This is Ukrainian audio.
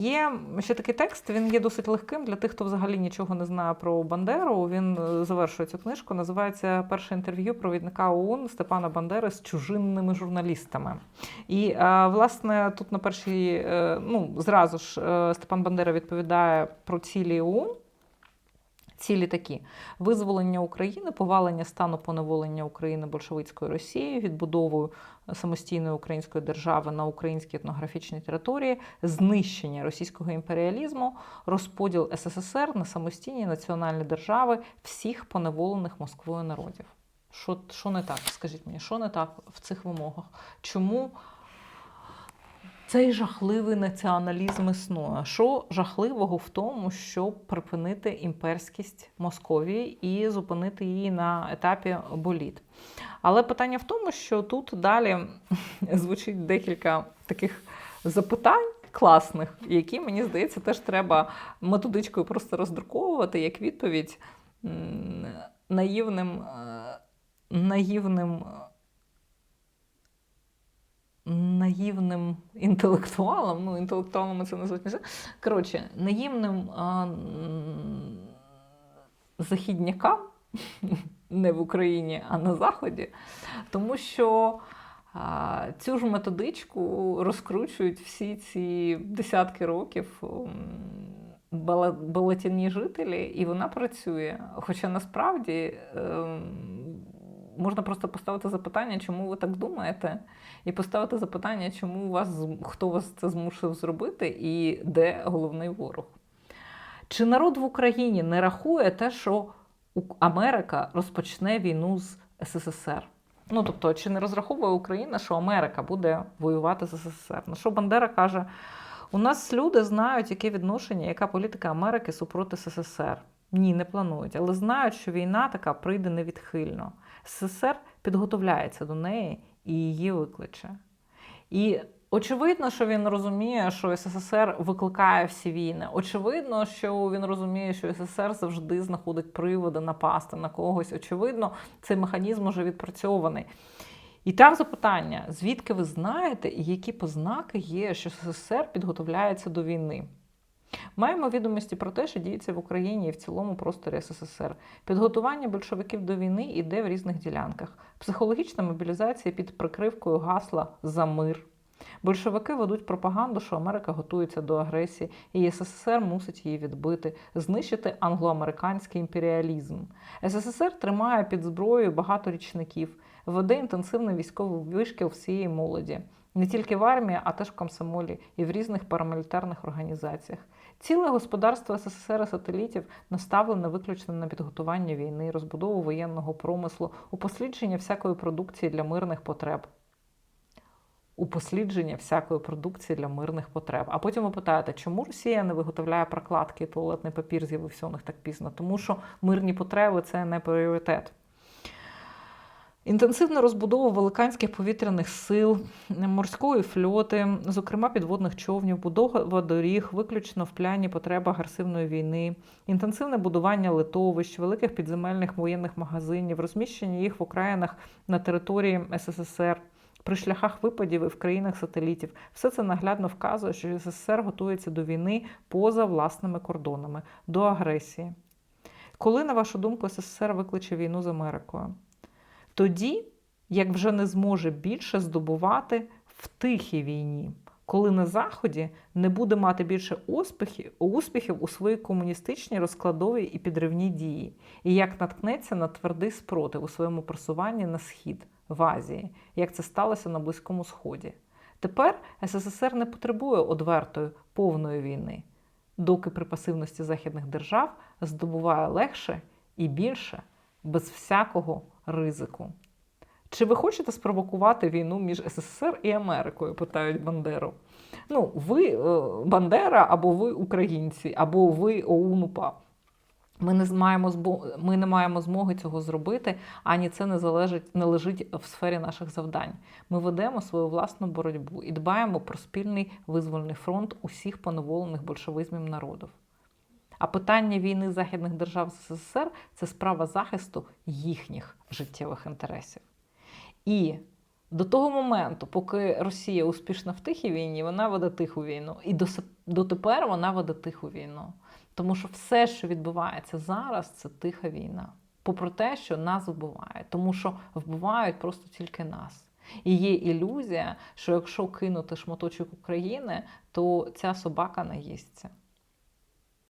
Є ще такий текст, він є досить легким для тих, хто взагалі нічого не знає про Бандеру. Він е, завершує цю книжку. Називається Перше інтерв'ю провідника ОУН Степана Бандери з чужинними журналістами. І е, власне тут на першій, е, ну зразу ж Степан Бандера відповідає про цілі ОУН. Цілі такі: визволення України, повалення стану поневолення України большевицькою Росією, відбудовою самостійної української держави на українській етнографічній території, знищення російського імперіалізму, розподіл СССР на самостійні національні держави всіх поневолених Москвою народів. Що, що не так? Скажіть мені, що не так в цих вимогах? Чому? Цей жахливий націоналізм існує. Що жахливого в тому, щоб припинити імперськість Московії і зупинити її на етапі боліт? Але питання в тому, що тут далі звучить декілька таких запитань класних, які, мені здається, теж треба методичкою просто роздруковувати як відповідь наївним, е, наївним наївним інтелектуалом, ну, інтелектуалами це назвати не. Коротше, наївним а, західнякам не в Україні, а на Заході, тому що а, цю ж методичку розкручують всі ці десятки років. м, жителі, і вона працює. Хоча насправді ем, можна просто поставити запитання, чому ви так думаєте, і поставити запитання, чому вас хто вас це змусив зробити, і де головний ворог. Чи народ в Україні не рахує те, що Америка розпочне війну з СССР? Ну тобто, чи не розраховує Україна, що Америка буде воювати з СССР? На що Бандера каже: у нас люди знають, яке відношення, яка політика Америки супроти СССР. Ні, не планують, але знають, що війна така прийде невідхильно. СССР підготовляється до неї і її викличе. І очевидно, що він розуміє, що СССР викликає всі війни. Очевидно, що він розуміє, що СССР завжди знаходить приводи напасти на когось. Очевидно, цей механізм уже відпрацьований. І там запитання: звідки ви знаєте, і які познаки є, що СССР підготовляється до війни? Маємо відомості про те, що діється в Україні і в цілому просторі СССР. Підготування большевиків до війни йде в різних ділянках. Психологічна мобілізація під прикривкою гасла за мир. Большевики ведуть пропаганду, що Америка готується до агресії, і СССР мусить її відбити, знищити англоамериканський імперіалізм. СССР тримає під зброєю багато річників, веде інтенсивний військовий вишкіл всієї молоді. Не тільки в армії, а теж в комсомолі і в різних парамілітарних організаціях. Ціле господарство СССР і сателітів наставлене виключно на підготування війни, розбудову воєнного промислу, упослідження всякої продукції для мирних потреб. Упослідження всякої продукції для мирних потреб. А потім ви питаєте, чому Росія не виготовляє прокладки і туалетний папір з'явився у них так пізно? Тому що мирні потреби це не пріоритет. Інтенсивна розбудова великанських повітряних сил, морської флоти, зокрема підводних човнів, будова доріг, виключно в плані потреб агресивної війни, інтенсивне будування литовищ, великих підземельних воєнних магазинів, розміщення їх в окраїнах на території СССР, при шляхах випадів і в країнах сателітів. Все це наглядно вказує, що СССР готується до війни поза власними кордонами, до агресії. Коли, на вашу думку, СССР викличе війну з Америкою? Тоді, як вже не зможе більше здобувати в тихій війні, коли на Заході не буде мати більше успіхів, у своїй комуністичній розкладовій і підривній дії, і як наткнеться на твердий спротив у своєму просуванні на схід в Азії, як це сталося на Близькому Сході. Тепер СССР не потребує одвертої повної війни, доки при пасивності західних держав здобуває легше і більше без всякого ризику. Чи ви хочете спровокувати війну між СССР і Америкою? питають Бандеру. Ну, ви е, Бандера, або ви українці, або ви ОУН-УПА. Ми не маємо ми не маємо змоги цього зробити, ані це не залежить не лежить в сфері наших завдань. Ми ведемо свою власну боротьбу і дбаємо про спільний визвольний фронт усіх поневолених большевизмів народів. А питання війни західних держав з СССР це справа захисту їхніх життєвих інтересів. І До того моменту, поки Росія успішна в тихій війні, вона веде тиху війну. І дотепер вона веде тиху війну. Тому що все, що відбувається зараз, це тиха війна. Попри те, що нас вбивають, тому що вбивають просто тільки нас. І є ілюзія, що якщо кинути шматочок України, то ця собака наїсться.